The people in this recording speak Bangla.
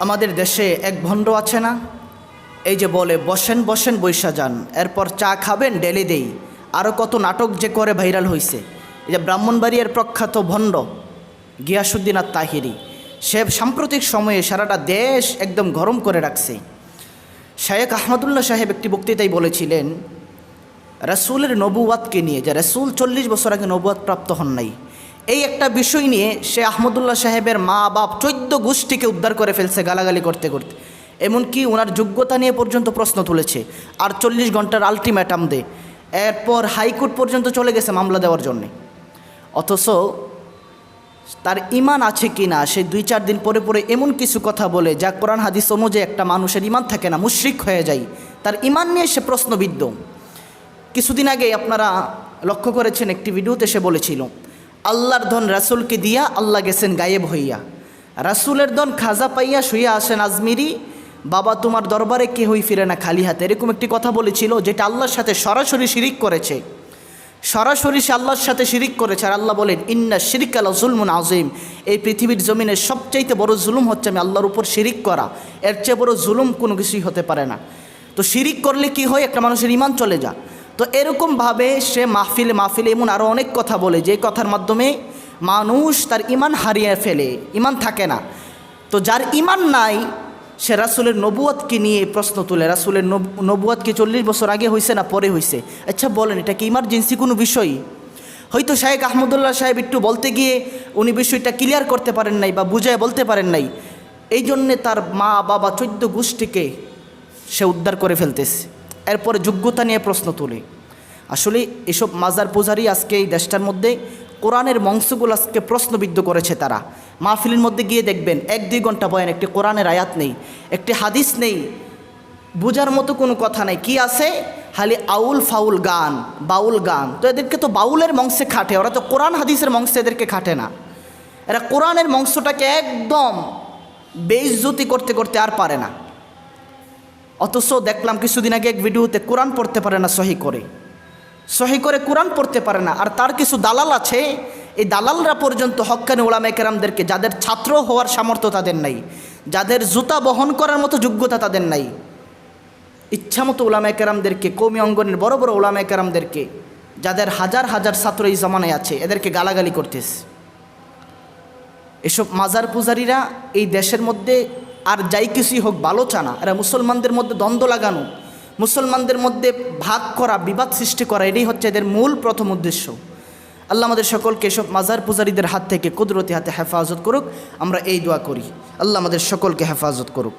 আমাদের দেশে এক ভণ্ড আছে না? এই যে বলে, বসেন বসেন, বৈশা যান। এরপর চা খাবেন, ডেলি দেই। আরও কত নাটক যে করে ভাইরাল হয়েছে এই যে ব্রাহ্মণবাড়িয়ার প্রখ্যাত ভণ্ড গিয়াসুদ্দিন আর তাহিরি সে সাম্প্রতিক সময়ে সারাটা দেশ একদম গরম করে রাখছে। শায়েক আহমদুল্লাহ সাহেব একটি বক্তৃতায় বলেছিলেন, রাসুলের নবুয়াতকে নিয়ে, যে রাসুল চল্লিশ বছর আগে নবুয়াত প্রাপ্ত হন নাই এই একটা বিষয় নিয়ে সে আহমদুল্লাহ সাহেবের মা বাপ চোদ্দ গোষ্ঠীকে উদ্ধার করে ফেলছে গালাগালি করতে করতে। এমনকি ওনার যোগ্যতা নিয়ে পর্যন্ত প্রশ্ন তুলেছে। আর চল্লিশ ঘণ্টার আলটিমেটাম দে। এরপর হাইকোর্ট পর্যন্ত চলে গেছে মামলা দেওয়ার জন্যে। অথচ তার ইমান আছে কি না, সে দুই চার দিন পরে পরে এমন কিছু কথা বলে যা কোরআন হাদিস অনুযায়ী একটা মানুষের ইমান থাকে না, মুশরিক হয়ে যায়। তার ইমান নিয়ে সে প্রশ্নবিদ্ধ। কিছুদিন আগে আপনারা লক্ষ্য করেছেন একটি ভিডিওতে সে বলেছিল আল্লাহর ধন রাসুলকে দিয়া আল্লাহ গেছেন গায়েব হইয়া। রাসুলের ধন খাজা পাইয়া শুইয়া আসেন আজমিরি, বাবা, তোমার দরবারে কে হই ফিরে না খালি হাতে? এরকম একটি কথা বলেছিল যেটা আল্লাহর সাথে সরাসরি শিরিক করেছে। সরাসরি সে আল্লাহর সাথে শিরিক করেছে আর আল্লাহ বলেন, ইন্না শিরিক আল্লাহ জুলমুন আজিম এই পৃথিবীর জমিনের সবচাইতে বড় জুলুম হচ্ছে আমি আল্লাহর উপর শিরিক করা। এর চেয়ে বড় জুলুম কোনো কিছুই হতে পারে না। তো শিরিক করলে কি হয়? একটা মানুষের ইমান চলে যা তো এরকমভাবে সে মাহফিলে মাহফিলে এমন আরও অনেক কথা বলে, যে কথার মাধ্যমে মানুষ তার ইমান হারিয়ে ফেলে ইমান থাকে না। তো যার ইমান নাই, সে রাসুলের নবুয়াতকে নিয়ে প্রশ্ন তুলে, রাসুলের নবুয়াত চল্লিশ বছর আগে হয়েছে না পরে হয়েছে আচ্ছা বলেন, এটা কি ইমার্জেন্সি কোনো বিষয়? হয়তো শাহেক আহমদুল্লাহ সাহেব একটু বলতে গিয়ে উনি বিষয়টা ক্লিয়ার করতে পারেন নাই বা বুঝায় বলতে পারেন নাই। এই জন্যে তার মা, বাবা, চোদ্দ গোষ্ঠীকে সে উদ্ধার করে ফেলতেছে। এরপরে যোগ্যতা নিয়ে প্রশ্ন তোলে। আসলে এসব মাজার পূজারি আজকে এই দেশটার মধ্যে কোরআনের মংসগুলো আজকে প্রশ্নবিদ্ধ করেছে তারা। মাহফিলের মধ্যে গিয়ে দেখবেন এক দুই ঘণ্টা বয়ান একটি কোরআনের আয়াত নেই, একটি হাদিস নেই। বোঝার মতো কোনো কথা নেই। কি আছে? খালি আউল ফাউল গান, বাউল গান। তো এদেরকে তো বাউলের মংসে খাটে, ওরা তো কোরআন হাদিসের মংসে এদেরকে খাটে না। এরা কোরআনের মংসটাকে একদম বেইজ্জতি করতে করতে আর পারে না। অথচ দেখলাম কিছুদিন আগে এক ভিডিওতে কোরআন পড়তে পারে না সহি করে। সহি করে কোরআন পড়তে পারে না। আর তার কিছু দালাল আছে, এই দালালরা পর্যন্ত হক্কানি ওলামে কেরামদেরকে যাদের ছাত্র হওয়ার সামর্থ্য তাদের নাই, যাদের জুতা বহন করার মতো যোগ্যতা তাদের নাই। ইচ্ছামতো ওলামে কেরামদেরকে কৌমি অঙ্গনের বড় বড় ওলামে কেরামদেরকে, যাদের হাজার হাজার ছাত্র এই জমানায় আছে, এদেরকে গালাগালি করতেছে। এসব মাজার পূজারীরা এই দেশের মধ্যে আর যাই কিছুই হোক ভালো চানা, এরা মুসলমানদের মধ্যে দ্বন্দ্ব লাগানো, মুসলমানদের মধ্যে ভাগ করা, বিবাদ সৃষ্টি করা, এটাই হচ্ছে এদের মূল প্রথম উদ্দেশ্য। আল্লাহ আমাদের সকলকে সব মাজার পূজারীদের হাত থেকে কুদরতি হাতে হেফাজত করুক, আমরা এই দোয়া করি। আল্লাহ আমাদের সকলকে হেফাজত করুক।